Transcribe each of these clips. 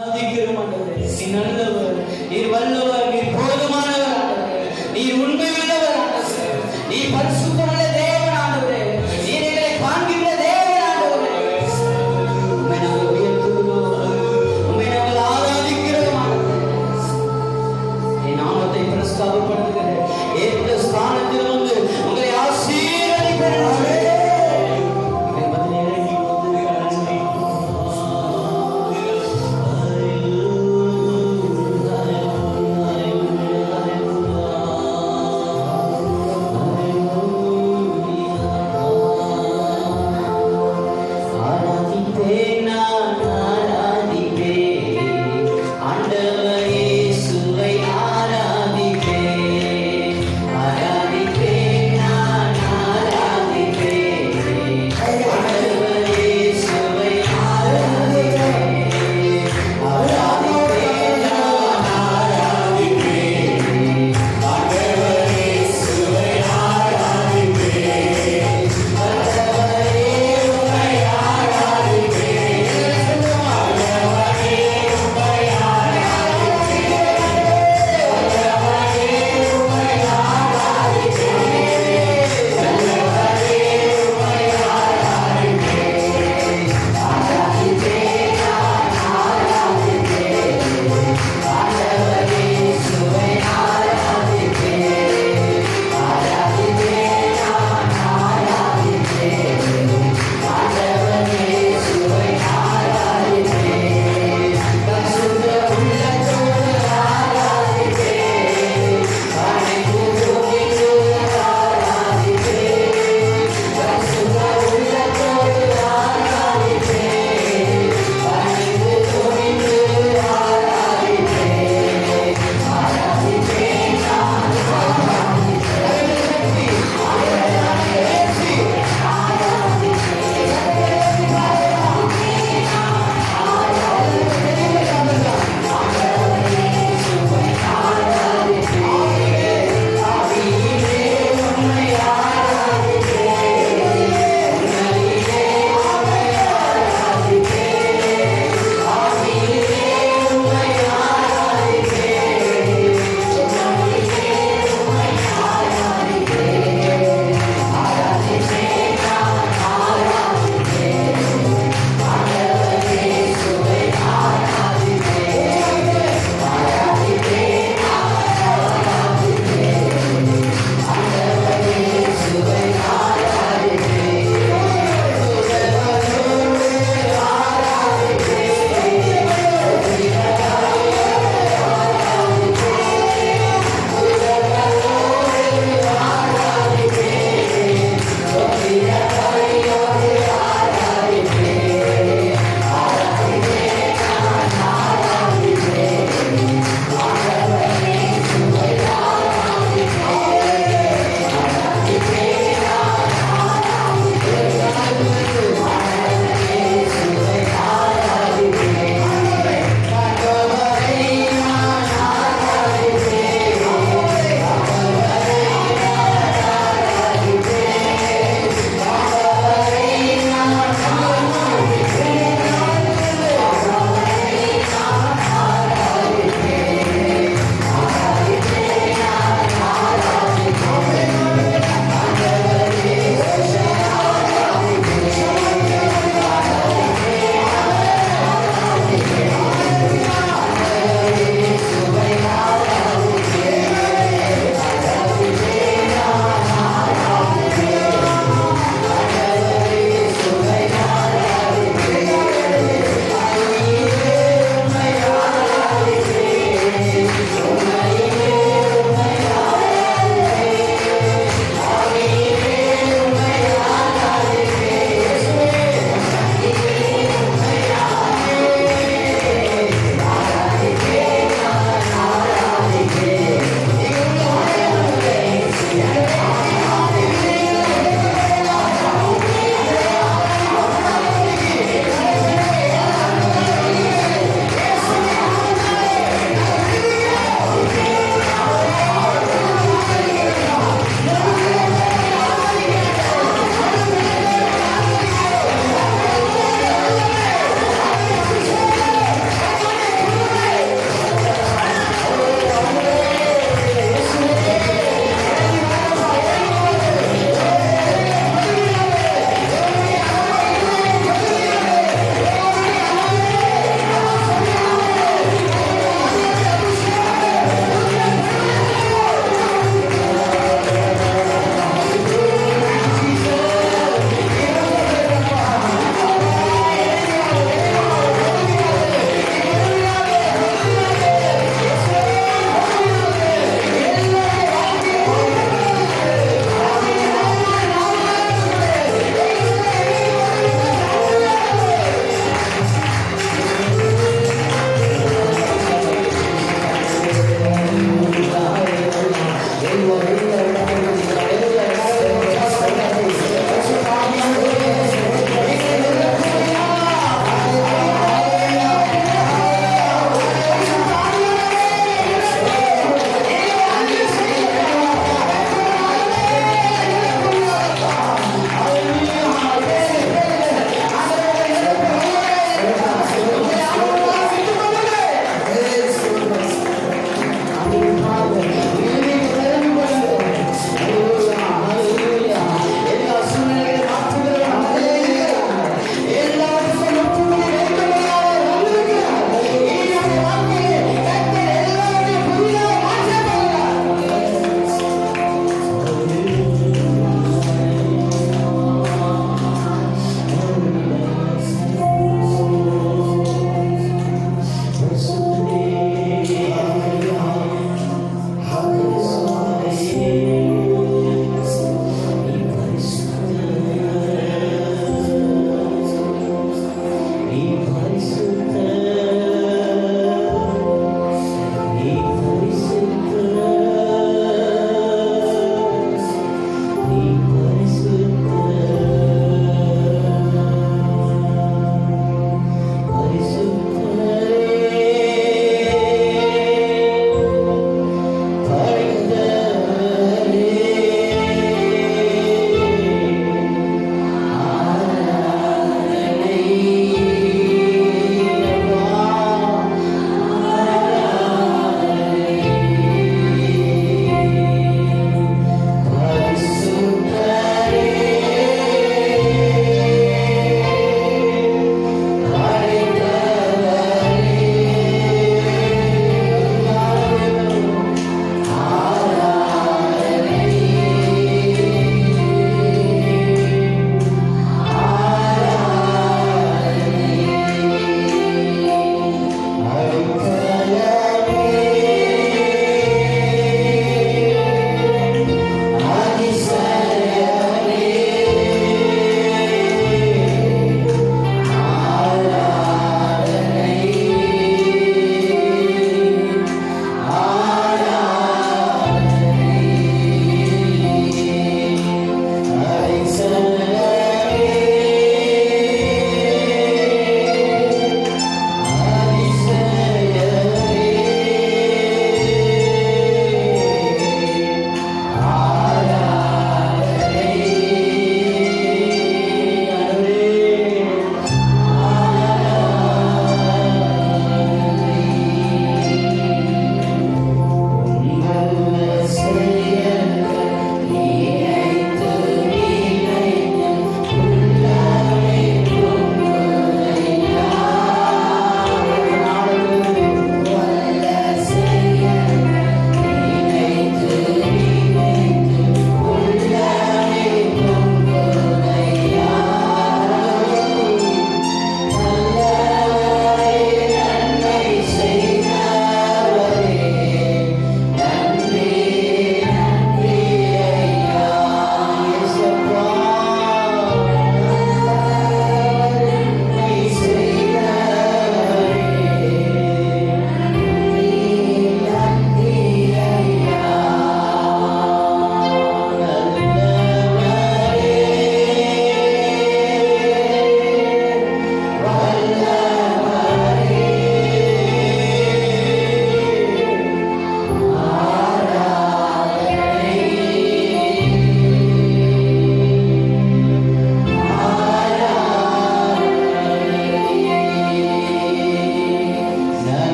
ஆராதிக்கிறோம் ஆண்டவரே. நீர் நல்லவர், நீர் வல்லவர், நீர் போதுமானவர் ஆண்டவரே. நீர் உண்மையுள்ளவர் ஆண்டவரே. நீர்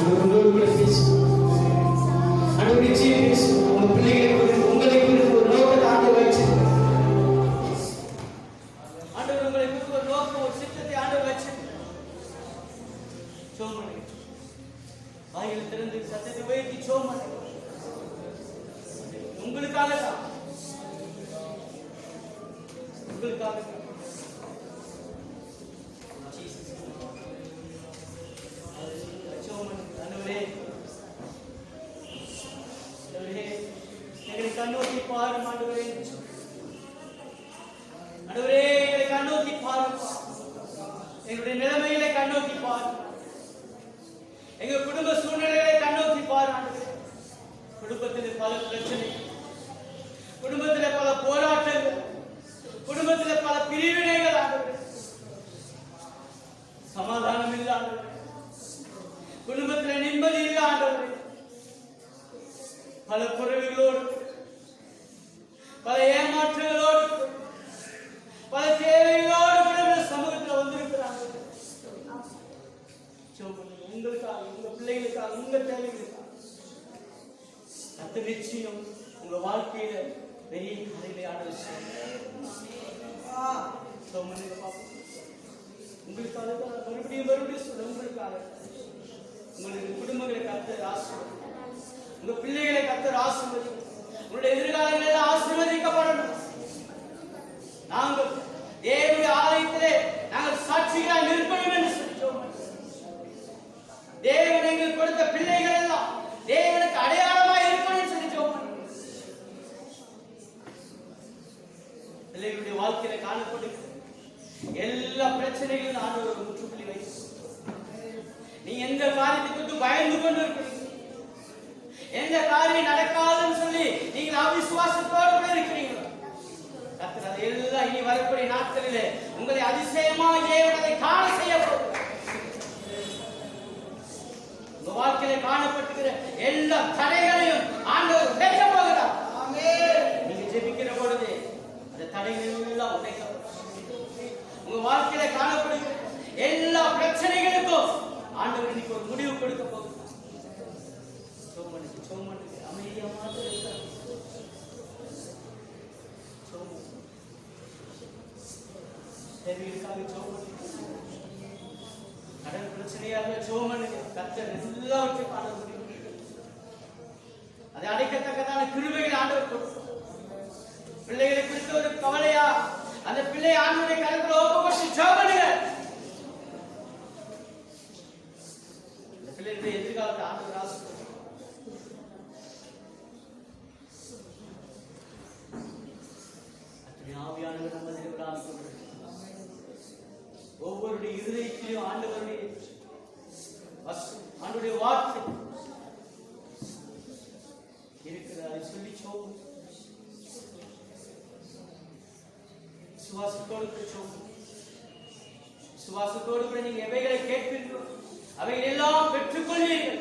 ஆண்டவரோடு கூட பேசும் ஆண்டவர் நிச்சயம் பேசும் உங்க பிள்ளைகளை எங்க குடும்ப சூழ்நிலையை கண்ணோக்கி பாராண்டு குடும்பத்தில் பல பிரச்சனை குடும்பத்தில் பல போராட்டங்கள் குடும்பத்தில் பல பிரிவினைகள் ஆண்டவரே. சமாதானம் இல்லாத குடும்பத்தில் நிம்மதி இல்லாத பல குறைவுகளோடு பல ஏமாற்றங்களோடு பல தேவைகளோடு சமூகத்தில் வந்திருக்கிறாங்க உங்களுக்காக உங்க பிள்ளைகளுக்காக உங்க தேவைகளுக்காக. அத்த நிச்சயம் உங்க வாழ்க்கையில பெரிய கதைகளை ஆட உங்களுக்காக மறுபடியும் மறுபடியும் சொல்ல உங்களுக்காக. உங்களுக்கு குடும்பங்களை கத்தர் ஆசீர்வதி உங்க பிள்ளைகளை கத்தர் ஆசீர்வதி உங்களுடைய எதிர்காலங்களில் ஆசீர்வதிக்கப்படணும். நாங்கள் தேவனுடைய ஆலயத்திலே நாங்கள் சாட்சிகளாக நிற்போம் என்று தேவன் எங்களுக்கு கொடுத்த பிள்ளைகள் எல்லாம் தேவனுக்கு அடையாளமாய் இருக்கணும்னு சொல்லி ஜெபம் பிள்ளைகளுடைய வாழ்க்கையில காணப்படும் எல்லா பிரச்சனைகளும் நான் ஒரு முற்றுப்புள்ளி வைத்து நீ எந்த காரியத்தை கொண்டு பயந்து கொண்டு இருக்கிறீங்க எந்த காரியம் நடக்காதுன்னு சொல்லி நீங்கள் அவிசுவாசத்தோடு கூட இருக்கிறீங்க கர்த்தர் அதை எல்லாம் இனி வரக்கூடிய நாட்களிலே உங்களை அதிசயமாக தேவன் அதை காண செய்யப்படும் போகிறார் உங்க வாழ்க்கையில காணப்பட்டுகிற எல்லா தடைகளையும் ஆண்டவர் உடைக்க போகிறார் நீங்க ஜெபிக்கிற பொழுது அந்த தடைகளும் எல்லாம் உடைக்கப்படும் உங்க வாழ்க்கையில காணப்படுகிற எல்லா பிரச்சனைகளுக்கும் ஆண்டவர் இன்னைக்கு ஒரு முடிவு கொடுக்க போகிறார் சோமனுக்கு சோமனுக்கு அமைதியா மாத்திரம் இருக்கார். சோமன். தேவைகளுக்காக சோமனுக்கு கடன் பிரச்சனையாக சோமனுக்கு கத்தர் எல்லாவற்றையும் ஆண்டவர் முடியும் அதை அடைக்கத்தக்கதான கிருமைகள் ஆண்டவர் கொடுக்கும் பிள்ளைகளை குறித்து ஒரு கவலையா? அந்த பிள்ளை ஆண்டவருடைய கருத்துல ஒப்புக்கொண்டு ஜோமனுங்க. அந்த பிள்ளைகளுடைய எதிர்காலத்தை ஆண்டவர் ஆசிரியர் ஆவியானவர் நம்ம திருவிழாவில் ஒவ்வொருடைய இருதயத்திலும் ஆண்டவருடைய ஆண்டுடைய வார்த்தை இருக்கிறது. அதை சொல்லி சோம் சுவாசத்தோடு கூட சோம் சுவாசத்தோடு கூட நீங்க எவைகளை கேட்பீர்களோ அவைகள் எல்லாம் பெற்றுக்கொள்வீர்கள்.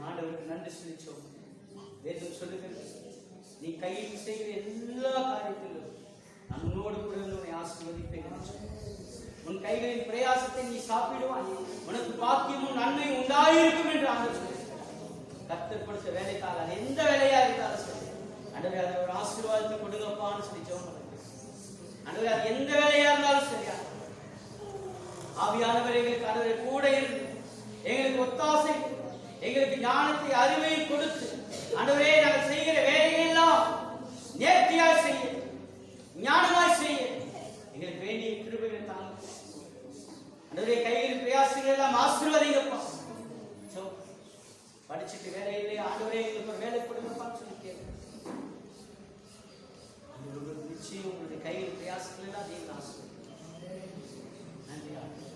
ஆண்டவருக்கு நன்றி செலுத்தோம் வேதம் சொல்லுகிறது நீ கையில் செய்கிற எல்லா காரியத்திலும் நான் உன்னோடு கூட இருந்து உன்னை ஆசீர்வதிப்பேன் உன் கைகளின் பிரயாசத்தை நீ சாப்பிடுவாய். உனக்கு பாக்கியமும் நன்மை உண்டாயிருக்கும் என்று ஆண்டு கத்தர் கொடுத்த வேலைக்காக அது எந்த வேலையா இருந்தாலும் சரி. அண்டவே அதை ஒரு ஆசீர்வாதத்தை கொடுங்கப்பான்னு சொல்லி ஜெபம் அண்டவே அது எந்த வேலையா இருந்தாலும் சரியா ஆவியானவர்களுக்கு அண்டவரை கூட இருந்து எங்களுக்கு ஒத்தாசை எங்களுக்கு ஞானத்தை அறிவை கொடுத்து அன்றுவரே நாங்கள் செய்கிற வேலைகளெல்லாம் நேர்த்தியாக செய்ய ஞானமாய் செய்ய எங்களுக்கு வேண்டிய கிருபைகளை தாங்க. அன்றுவரே கையில் பிரயாசங்கள் எல்லாம் ஆசீர்வதிங்கப்பா. படிச்சுட்டு வேலை இல்லையா ஆண்டவரே எங்களுக்கு ஒரு வேலை கொடுங்கப்பான்னு சொல்லி கேட்குறேன் நிச்சயம் உங்களுடைய கையில் பிரயாசங்கள் எல்லாம் நீங்கள் ஆசீர்வதிங்க நன்றி ஆண்டு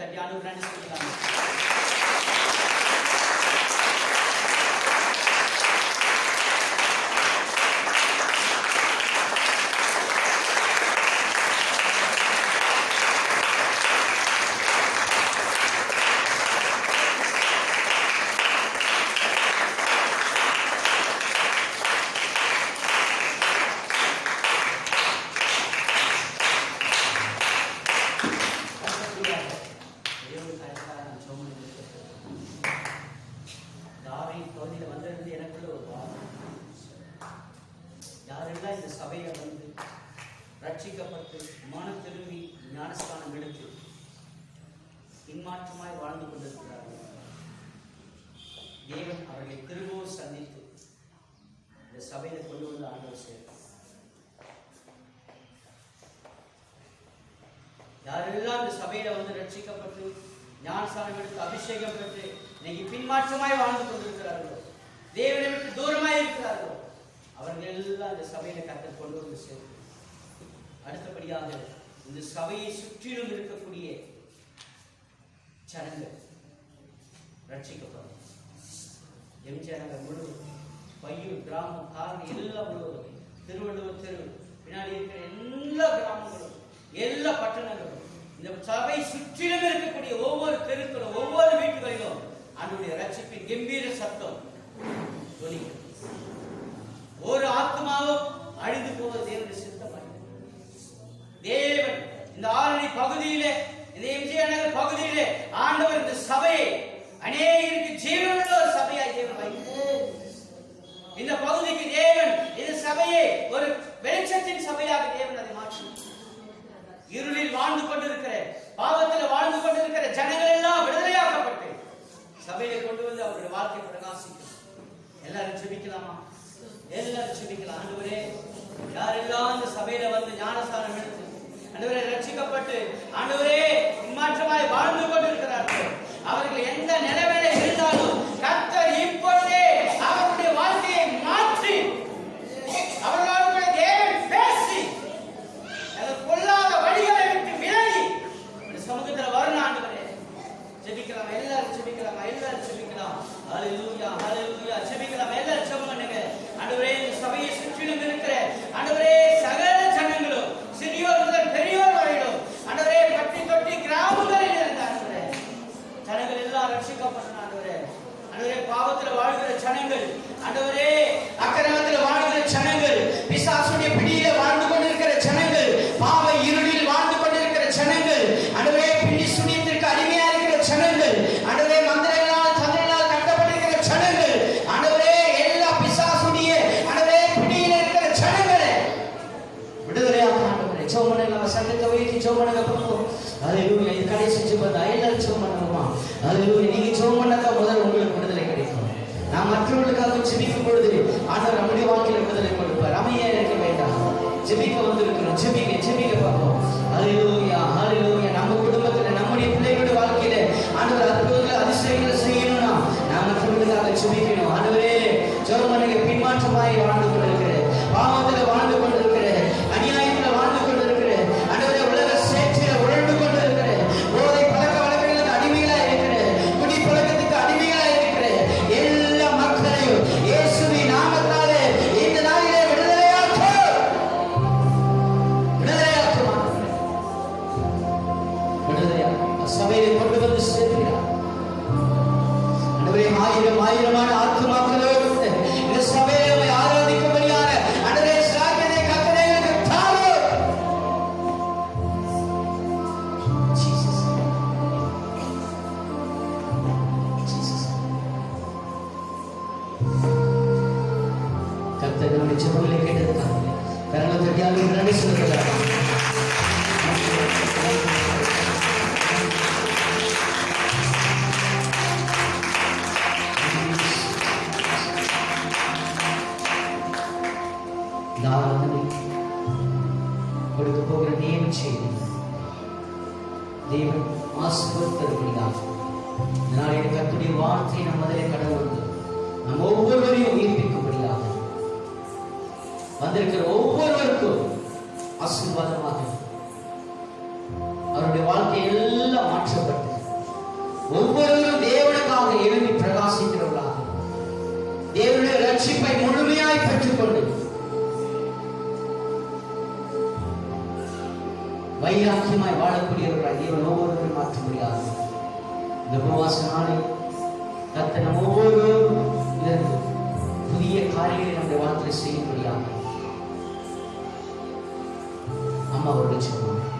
தட்டி ஆண்டு தேவன் அவர்களை திரும்பவும் சந்தித்து இந்த சபையில் கொண்டு வந்து ஆண்டவர் சேர்க்கும் யாரெல்லாம் இந்த சபையில வந்து ரட்சிக்கப்பட்டு ஞானசாரம் எடுத்து அபிஷேகம் பெற்று இன்னைக்கு பின்மாற்றமாய் வாழ்ந்து கொண்டிருக்கிறார்களோ தேவனை விட்டு தூரமாய் இருக்கிறார்களோ அவர்கள் எல்லாம் இந்த சபையில கத்த கொண்டு வந்து சேர்க்கும் அடுத்தபடியாக இந்த சபையை சுற்றிலும் இருக்கக்கூடிய ஜனங்கள் ரட்சிக்கப்படும் எம்ஜிஆர் நகர் முழுவதும் பையூர் கிராமம் காரணம் எல்லாம் முழுவதும் திருவள்ளுவர் தெரு பின்னாடி இருக்கிற எல்லா கிராமங்களும் எல்லா பட்டணங்களும் இந்த சபை சுற்றிலும் இருக்கக்கூடிய ஒவ்வொரு தெருக்களும் ஒவ்வொரு வீட்டுகளிலும் அதனுடைய ரட்சிப்பின் கம்பீர சத்தம் சங்கத்தை உயர்த்தி ஜோம் பண்ணக்க போகும் அதுலூயா இது கடைசி ஜோம் பண்ணா எல்லாரும் ஜோம் பண்ணணுமா அதுலூயா நீங்க ஜோம் பண்ணாக்கா முதல் உங்களுக்கு விடுதலை கிடைக்கும். நான் மற்றவர்களுக்காக ஜெபிக்கும் பொழுது ஆண்டவர் நம்முடைய வாழ்க்கையில விடுதலை கொடுப்பார். நம்ம எனக்கு இருக்க வேண்டாம். ஜெபிக்க வந்திருக்கிறோம். ஜெபிக்க ஜெபிக்க பார்ப்போம். அதுலூயா அதுலூயா கரையிலே கொண்டு வந்து சேர்க்கிறார். ஆயிரம் ஆயிரமான ஆத்துமாக்களோடு இந்த நம் ஒவ்வொருவரையும் உயிர்ப்பிக்கும்படியாக வந்திருக்கிற ஒவ்வொருவருக்கும் ஆசீர்வாதமாக அவருடைய வாழ்க்கை எல்லாம் மாற்றப்பட்டு ஒவ்வொருவரும் தேவனுக்காக எழுதி பிரகாசிக்கிறவர்களாக தேவனுடைய ரட்சிப்பை முழுமையாய் பெற்றுக்கொண்டு வைராக்கியமாய் வாழக்கூடியவர்களாய் தேவன் ஒவ்வொருவரும் மாற்ற முடியாது இந்த உபவாச நாளில் கத்த நம்ம ஒவ்வொருவரும் கத்தர் புதிய காரியங்களை நம்முடைய வாழ்க்கையில் செய்யும்படியாக அம்மா அவர்கள் சொன்னாங்க